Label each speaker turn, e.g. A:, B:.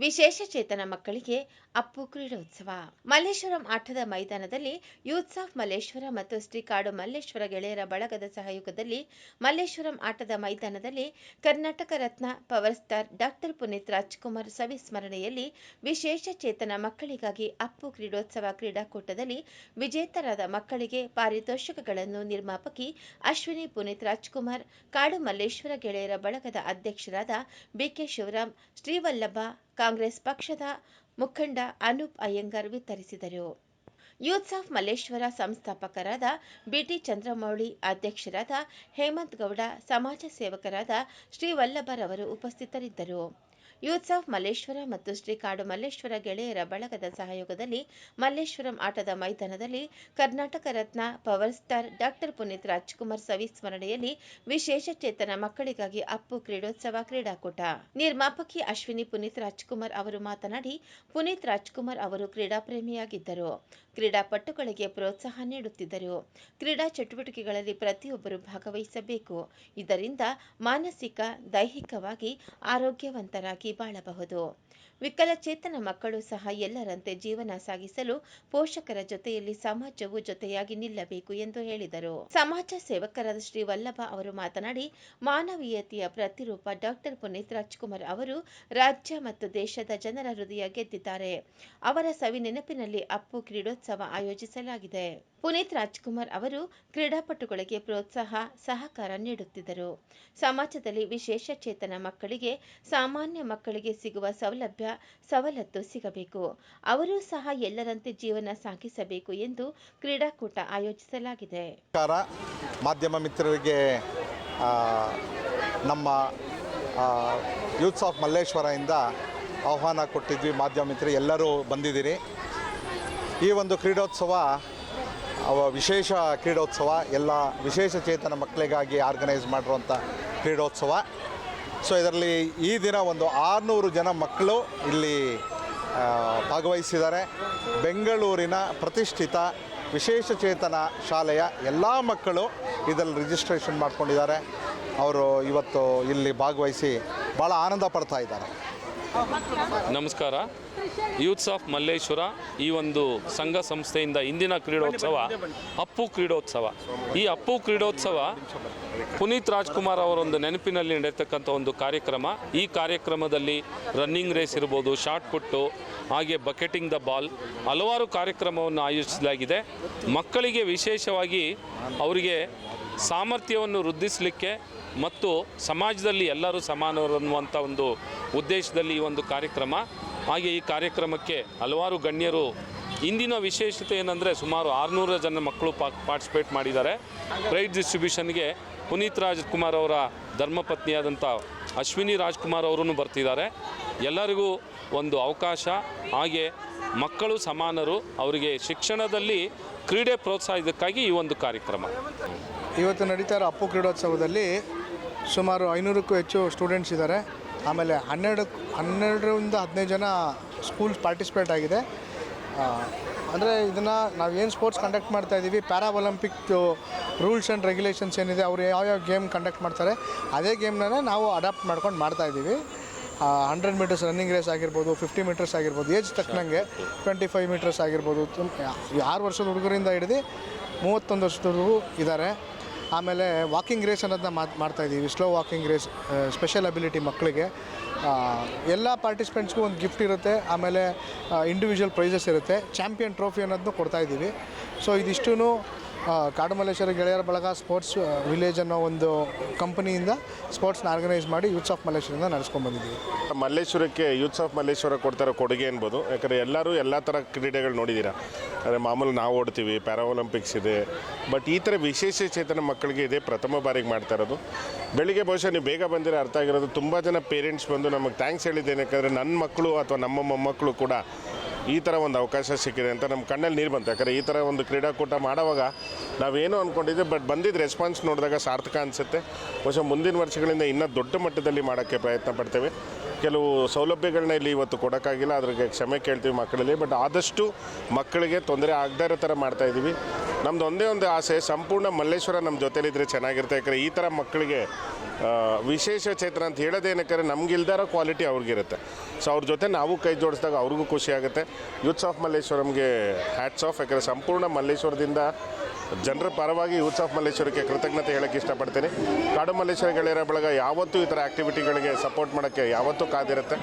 A: ವಿಶೇಷ ಚೇತನ ಮಕ್ಕಳಿಗೆ ಅಪ್ಪು ಕ್ರೀಡೋತ್ಸವ. ಮಲ್ಲೇಶ್ವರಂ ಆಟದ ಮೈದಾನದಲ್ಲಿ ಯೂತ್ಸ್ ಆಫ್ ಮಲ್ಲೇಶ್ವರ ಮತ್ತು ಶ್ರೀ ಕಾಡು ಮಲ್ಲೇಶ್ವರ ಗೆಳೆಯರ ಬಳಗದ ಸಹಯೋಗದಲ್ಲಿ ಮಲ್ಲೇಶ್ವರಂ ಆಟದ ಮೈದಾನದಲ್ಲಿ Karnataka Ratna power star doctor Puneeth Rajkumar ಸವಿಸ್ಮರಣೆಯಲ್ಲಿ ವಿಶೇಷ ಚೇತನ ಮಕ್ಕಳಿಗಾಗಿ ಅಪ್ಪು ಕ್ರೀಡೋತ್ಸವ ಕ್ರೀಡಾಕೂಟದಲ್ಲಿ ವಿಜೇತರಾದ ಮಕ್ಕಳಿಗೆ ಪಾರಿತೋಷಕಗಳನ್ನು ನಿರ್ಮಾಪಕಿ ಅಶ್ವಿನಿ ಪುನೀತ್ ರಾಜ್ಕುಮಾರ್, ಕಾಡು ಮಲ್ಲೇಶ್ವರ ಗೆಳೆಯರ ಬಳಗದ ಅಧ್ಯಕ್ಷರಾದ ಬಿಕೆ ಶಿವರಾಮ್, ಶ್ರೀವಲ್ಲಭ ಕಾಂಗ್ರೆಸ್ ಪಕ್ಷದ ಮುಖಂಡ ಅನೂಪ್ ಅಯ್ಯಂಗಾರ್ ವಿತರಿಸಿದರು. ಯೂತ್ಸ್ ಆಫ್ ಮಲ್ಲೇಶ್ವರ ಸಂಸ್ಥಾಪಕರಾದ ಬಿಟಿ ಚಂದ್ರಮೌಳಿ, ಅಧ್ಯಕ್ಷರಾದ ಹೇಮಂತ್ ಗೌಡ, ಸಮಾಜ ಸೇವಕರಾದ ಶ್ರೀವಲ್ಲಭರವರು ಉಪಸ್ಥಿತರಿದ್ದರು. ಯೂತ್ಸ್ ಆಫ್ ಮಲ್ಲೇಶ್ವರ ಮತ್ತು ಶ್ರೀ ಕಾಡು ಮಲ್ಲೇಶ್ವರ ಗೆಳೆಯರ ಬಳಗದ ಸಹಯೋಗದಲ್ಲಿ ಮಲ್ಲೇಶ್ವರಂ ಆಟದ ಮೈದಾನದಲ್ಲಿ Karnataka Ratna power star doctor Puneeth Rajkumar ಸವಿ ಸ್ಮರಣೆಯಲ್ಲಿ ವಿಶೇಷ ಚೇತನ ಮಕ್ಕಳಿಗಾಗಿ ಅಪ್ಪು ಕ್ರೀಡೋತ್ಸವ ಕ್ರೀಡಾಕೂಟ. ನಿರ್ಮಾಪಕಿ ಅಶ್ವಿನಿ ಪುನೀತ್ ರಾಜ್ಕುಮಾರ್ ಅವರು ಮಾತನಾಡಿ, ಪುನೀತ್ ರಾಜ್ಕುಮಾರ್ ಅವರು ಕ್ರೀಡಾಪ್ರೇಮಿಯಾಗಿದ್ದರು ಕ್ರೀಡಾಪಟುಗಳಿಗೆ ಪ್ರೋತ್ಸಾಹ ನೀಡುತ್ತಿದ್ದರು. ಕ್ರೀಡಾ ಚಟುವಟಿಕೆಗಳಲ್ಲಿ ಪ್ರತಿಯೊಬ್ಬರು ಭಾಗವಹಿಸಬೇಕು. ಇದರಿಂದ ಮಾನಸಿಕ, ದೈಹಿಕವಾಗಿ ಆರೋಗ್ಯವಂತರಾಗಿ ಬಾಳಬಹುದು ವಿಕಲಚೇತನ ಮಕ್ಕಳು ಸಹ ಎಲ್ಲರಂತೆ ಜೀವನ ಸಾಗಿಸಲು ಪೋಷಕರ ಜೊತೆಯಲ್ಲಿ ಸಮಾಜವು ಜೊತೆಯಾಗಿ ನಿಲ್ಲಬೇಕು ಎಂದು ಹೇಳಿದರು. ಸಮಾಜ ಸೇವಕರಾದ ಶ್ರೀ ವಲ್ಲಭ ಅವರು ಮಾತನಾಡಿ, ಮಾನವೀಯತೆಯ ಪ್ರತಿರೂಪ ಡಾಕ್ಟರ್ ಪುನೀತ್ ರಾಜ್ಕುಮಾರ್ ಅವರು ರಾಜ್ಯ ಮತ್ತು ದೇಶದ ಜನರ ಹೃದಯ ಗೆದ್ದಿದ್ದಾರೆ. ಅವರ ಸವಿ ನೆನಪಿನಲ್ಲಿ ಅಪ್ಪು ಕ್ರೀಡೋತ್ಸವ ಆಯೋಜಿಸಲಾಗಿದೆ. ಪುನೀತ್ ರಾಜ್ಕುಮಾರ್ ಅವರು ಕ್ರೀಡಾಪಟುಗಳಿಗೆ ಪ್ರೋತ್ಸಾಹ, ಸಹಕಾರ ನೀಡುತ್ತಿದ್ದರು. ಸಮಾಜದಲ್ಲಿ ವಿಶೇಷ ಚೇತನ ಮಕ್ಕಳಿಗೆ, ಸಾಮಾನ್ಯ ಮಕ್ಕಳಿಗೆ ಸಿಗುವ ಸೌಲಭ್ಯ ಸವಲತ್ತು ಸಿಗಬೇಕು. ಅವರೂ ಸಹ ಎಲ್ಲರಂತೆ ಜೀವನ ಸಾಗಿಸಬೇಕು ಎಂದು ಕ್ರೀಡಾಕೂಟ ಆಯೋಜಿಸಲಾಗಿದೆ.
B: ಮಾಧ್ಯಮ ಮಿತ್ರರಿಗೆ ನಮ್ಮ ಯೂತ್ಸ್ ಆಫ್ ಮಲ್ಲೇಶ್ವರದಿಂದ ಆಹ್ವಾನ ಕೊಟ್ಟಿದ್ವಿ ಮಾಧ್ಯಮ ಮಿತ್ರರು, ಎಲ್ಲರೂ ಬಂದಿದ್ದೀರಿ. ಈ ಒಂದು ಕ್ರೀಡೋತ್ಸವ ವಿಶೇಷ ಕ್ರೀಡೋತ್ಸವ, ಎಲ್ಲ ವಿಶೇಷ ಚೇತನ ಮಕ್ಕಳಿಗಾಗಿ ಆರ್ಗನೈಸ್ ಮಾಡಿರುವಂಥ ಕ್ರೀಡೋತ್ಸವ. ಸೊ ಇದರಲ್ಲಿ ಈ ದಿನ ಒಂದು ಆರುನೂರು ಜನ ಮಕ್ಕಳು ಇಲ್ಲಿ ಭಾಗವಹಿಸಿದ್ದಾರೆ. ಬೆಂಗಳೂರಿನ ಪ್ರತಿಷ್ಠಿತ ವಿಶೇಷ ಚೇತನ ಶಾಲೆಯ ಎಲ್ಲ ಮಕ್ಕಳು ಇದರಲ್ಲಿ ರಿಜಿಸ್ಟ್ರೇಷನ್ ಮಾಡ್ಕೊಂಡಿದ್ದಾರೆ. ಅವರು ಇವತ್ತು ಇಲ್ಲಿ ಭಾಗವಹಿಸಿ ಭಾಳ ಆನಂದ ಪಡ್ತಾ ಇದ್ದಾರೆ.
C: ನಮಸ್ಕಾರ. ಯೂತ್ಸ್ ಆಫ್ ಮಲ್ಲೇಶ್ವರ ಈ ಒಂದು ಸಂಘ ಸಂಸ್ಥೆಯಿಂದ ಇಂದಿನ ಕ್ರೀಡೋತ್ಸವ ಅಪ್ಪು ಕ್ರೀಡೋತ್ಸವ. ಈ ಅಪ್ಪು ಕ್ರೀಡೋತ್ಸವ ಪುನೀತ್ ರಾಜ್ಕುಮಾರ್ ಅವರೊಂದು ನೆನಪಿನಲ್ಲಿ ನಡೆಯತಕ್ಕಂಥ ಒಂದು ಕಾರ್ಯಕ್ರಮ. ಈ ಕಾರ್ಯಕ್ರಮದಲ್ಲಿ ರನ್ನಿಂಗ್ ರೇಸ್ ಇರ್ಬೋದು ಶಾರ್ಟ್ ಪುಟ್ಟು ಹಾಗೆ ಬಕೆಟಿಂಗ್ ದ ಬಾಲ್ ಹಲವಾರು ಕಾರ್ಯಕ್ರಮವನ್ನು ಆಯೋಜಿಸಲಾಗಿದೆ. ಮಕ್ಕಳಿಗೆ ವಿಶೇಷವಾಗಿ ಅವರಿಗೆ ಸಾಮರ್ಥ್ಯವನ್ನು ವೃದ್ಧಿಸಲಿಕ್ಕೆ ಮತ್ತು ಸಮಾಜದಲ್ಲಿ ಎಲ್ಲರೂ ಸಮಾನರು ಅನ್ನುವಂಥ ಒಂದು ಉದ್ದೇಶದಲ್ಲಿ ಈ ಒಂದು ಕಾರ್ಯಕ್ರಮ. ಹಾಗೆ ಈ ಕಾರ್ಯಕ್ರಮಕ್ಕೆ ಹಲವಾರು ಗಣ್ಯರು ಇಂದಿನ ವಿಶೇಷತೆ ಏನಂದರೆ ಸುಮಾರು ಆರುನೂರು ಜನ ಮಕ್ಕಳು ಪಾ ಪಾರ್ಟಿಸಿಪೇಟ್ ಮಾಡಿದ್ದಾರೆ. ಪ್ರೈಸ್ ಡಿಸ್ಟ್ರಿಬ್ಯೂಷನ್ಗೆ ಪುನೀತ್ ರಾಜ್ಕುಮಾರ್ ಅವರ ಧರ್ಮಪತ್ನಿಯಾದಂಥ ಅಶ್ವಿನಿ ರಾಜ್ಕುಮಾರ್ ಅವರೂ ಬರ್ತಿದ್ದಾರೆ. ಎಲ್ಲರಿಗೂ ಒಂದು ಅವಕಾಶ. ಹಾಗೆ ಮಕ್ಕಳು ಸಮಾನರು, ಅವರಿಗೆ ಶಿಕ್ಷಣದಲ್ಲಿ ಕ್ರೀಡೆ ಪ್ರೋತ್ಸಾಹಿಸೋದಕ್ಕಾಗಿ ಈ ಒಂದು ಕಾರ್ಯಕ್ರಮ.
D: ಇವತ್ತು ನಡೀತಾ ಇರೋ ಅಪ್ಪು ಕ್ರೀಡೋತ್ಸವದಲ್ಲಿ ಸುಮಾರು ಐನೂರಕ್ಕೂ ಹೆಚ್ಚು ಸ್ಟೂಡೆಂಟ್ಸ್ ಇದ್ದಾರೆ. ಆಮೇಲೆ ಹನ್ನೆರಡು ಹನ್ನೆರಡರಿಂದ ಹದಿನೈದು ಜನ ಸ್ಕೂಲ್ಸ್ ಪಾರ್ಟಿಸಿಪೇಟ್ ಆಗಿದೆ. ಅಂದರೆ ಇದನ್ನು ನಾವು ಏನು ಸ್ಪೋರ್ಟ್ಸ್ ಕಂಡಕ್ಟ್ ಮಾಡ್ತಾ ಇದ್ದೀವಿ para olympic rules and regulations ಏನಿದೆ, ಅವರು ಯಾವ್ಯಾವ ಗೇಮ್ ಕಂಡಕ್ಟ್ ಮಾಡ್ತಾರೆ, ಅದೇ ಗೇಮ್ನೇ ನಾವು ಅಡಾಪ್ಟ್ ಮಾಡ್ಕೊಂಡು ಮಾಡ್ತಾ ಇದ್ದೀವಿ ಹಂಡ್ರೆಡ್ ಮೀಟರ್ಸ್ ರನ್ನಿಂಗ್ ರೇಸ್ ಆಗಿರ್ಬೋದು ಫಿಫ್ಟಿ ಮೀಟರ್ಸ್ ಆಗಿರ್ಬೋದು ಏಜ್ ತಕ್ಕನಂಗೆ ಟ್ವೆಂಟಿ ಫೈವ್ ಮೀಟರ್ಸ್ ಆಗಿರ್ಬೋದು ಆರು ವರ್ಷದ ಹುಡುಗರಿಂದ ಹಿಡಿದು ಮೂವತ್ತೊಂದು ವರ್ಷದವರೆಗೂ ಇದ್ದಾರೆ. ಆಮೇಲೆ ವಾಕಿಂಗ್ ರೇಸ್ ಅನ್ನೋದನ್ನ ಮಾತು, ಮಾಡ್ತಾ ಇದ್ದೀವಿ slow walking race special ability ಮಕ್ಕಳಿಗೆ ಎಲ್ಲ ಪಾರ್ಟಿಸಿಪೆಂಟ್ಸ್ಗೂ ಒಂದು ಗಿಫ್ಟ್ ಇರುತ್ತೆ. ಆಮೇಲೆ ಇಂಡಿವಿಜುವಲ್ ಪ್ರೈಸಸ್ ಇರುತ್ತೆ. ಚಾಂಪಿಯನ್ ಟ್ರೋಫಿ ಅನ್ನೋದನ್ನು ಕೊಡ್ತಾ ಇದ್ದೀವಿ ಸೊ ಇದಿಷ್ಟೂ ಕಾಡುಮಲ್ಲೇಶ್ವರ ಗೆಳೆಯರ ಬಳಗ ಸ್ಪೋರ್ಟ್ಸ್ ವಿಲೇಜ್ ಅನ್ನೋ ಒಂದು ಕಂಪನಿಯಿಂದ ಸ್ಪೋರ್ಟ್ಸ್ನ ಆರ್ಗನೈಸ್ ಮಾಡಿ ಯೂತ್ಸ್ ಆಫ್ ಮಲ್ಲೇಶ್ವರದಿಂದ ನಡೆಸ್ಕೊಂಡು ಬಂದಿದ್ದೀವಿ.
E: ಮಲ್ಲೇಶ್ವರಕ್ಕೆ ಯೂತ್ಸ್ ಆಫ್ ಮಲ್ಲೇಶ್ವರ ಕೊಡ್ತಾರೋ ಕೊಡುಗೆ ಅನ್ಬೋದು. ಯಾಕಂದರೆ ಎಲ್ಲರೂ ಎಲ್ಲ ಥರ ಕ್ರೀಡೆಗಳು ನೋಡಿದ್ದೀರಾ ಅಂದರೆ ಮಾಮೂಲು ನಾವು ಓಡ್ತೀವಿ ಪ್ಯಾರಾ ಒಲಿಂಪಿಕ್ಸ್ ಇದೆ. ಬಟ್ ಈ ಥರ ವಿಶೇಷ ಚೇತನ ಮಕ್ಕಳಿಗೆ ಇದೇ ಪ್ರಥಮ ಬಾರಿಗೆ ಮಾಡ್ತಾ ಇರೋದು. ಬೆಳಿಗ್ಗೆ ಬಹುಶಃ ನೀವು ಬೇಗ ಬಂದಿರೋ ಅರ್ಥ ಆಗಿರೋದು. ತುಂಬ ಜನ ಪೇರೆಂಟ್ಸ್ ಬಂದು ನಮಗೆ ಥ್ಯಾಂಕ್ಸ್ ಹೇಳಿದ್ದೇನೆ. ಯಾಕಂದರೆ ನನ್ನ ಮಕ್ಕಳು ಅಥವಾ ನಮ್ಮ ಮೊಮ್ಮಕ್ಕಳು ಕೂಡ ಈ ಥರ ಒಂದು ಅವಕಾಶ ಸಿಕ್ಕಿದೆ ಅಂತ ನಮ್ಮ ಕಣ್ಣಲ್ಲಿ ನೀರು ಬಂತು. ಯಾಕಂದರೆ ಈ ಥರ ಒಂದು ಕ್ರೀಡಾಕೂಟ ಮಾಡೋವಾಗ ನಾವೇನು ಅಂದ್ಕೊಂಡಿದ್ದೆ ಬಟ್ ಬಂದಿದ್ದ ರೆಸ್ಪಾನ್ಸ್ ನೋಡಿದಾಗ ಸಾರ್ಥಕ ಅನಿಸುತ್ತೆ. ಬಹುಶಃ ಮುಂದಿನ ವರ್ಷಗಳಿಂದ ಇನ್ನೂ ದೊಡ್ಡ ಮಟ್ಟದಲ್ಲಿ ಮಾಡೋಕ್ಕೆ ಪ್ರಯತ್ನ ಪಡ್ತೇವೆ. ಕೆಲವು ಸೌಲಭ್ಯಗಳನ್ನ ಇಲ್ಲಿ ಇವತ್ತು ಕೊಡೋಕ್ಕಾಗಿಲ್ಲ, ಅದ್ರಿಗೆ ಕ್ಷಮೆ ಕೇಳ್ತೀವಿ ಮಕ್ಕಳಲ್ಲಿ, ಬಟ್ ಆದಷ್ಟು ಮಕ್ಕಳಿಗೆ ತೊಂದರೆ ಆಗದೇ ಇರೋ ಥರ ಮಾಡ್ತಾಯಿದ್ದೀವಿ ನಮ್ದು ಒಂದೇ ಒಂದು ಆಸೆ, ಸಂಪೂರ್ಣ ಮಲ್ಲೇಶ್ವರ ನಮ್ಮ ಜೊತೆಲಿದ್ರೆ ಚೆನ್ನಾಗಿರುತ್ತೆ. ಯಾಕಂದರೆ ಈ ಥರ ಮಕ್ಕಳಿಗೆ ವಿಶೇಷ ಚೇತನ ಅಂತ ಹೇಳೋದೇನಕ್ಕಾರೆ ನಮಗಿಲ್ದಾರ ಕ್ವಾಲಿಟಿ ಅವ್ರಿಗಿರುತ್ತೆ. ಸೊ ಅವ್ರ ಜೊತೆ ನಾವು ಕೈ ಜೋಡಿಸಿದಾಗ ಅವ್ರಿಗೂ ಖುಷಿ ಆಗುತ್ತೆ. ಯೂತ್ಸ್ ಆಫ್ ಮಲ್ಲೇಶ್ವರಂಗೆ ಹ್ಯಾಟ್ಸ್ ಆಫ್ ಯಾಕಂದರೆ ಸಂಪೂರ್ಣ ಮಲ್ಲೇಶ್ವರದಿಂದ ಜನರ ಪರವಾಗಿ ಯೂತ್ಸ್ ಆಫ್ ಮಲ್ಲೇಶ್ವರಕ್ಕೆ ಕೃತಜ್ಞತೆ ಹೇಳಕ್ಕೆ ಇಷ್ಟಪಡ್ತೀನಿ. ಕಾಡು ಮಲ್ಲೇಶ್ವರ ಗೆಳೆಯರ ಬಳಗ ಯಾವತ್ತೂ ಈ ಥರ ಆ್ಯಕ್ಟಿವಿಟಿಗಳಿಗೆ ಸಪೋರ್ಟ್ ಮಾಡೋಕ್ಕೆ ಯಾವತ್ತೂ ಕಾದಿರುತ್ತೆ.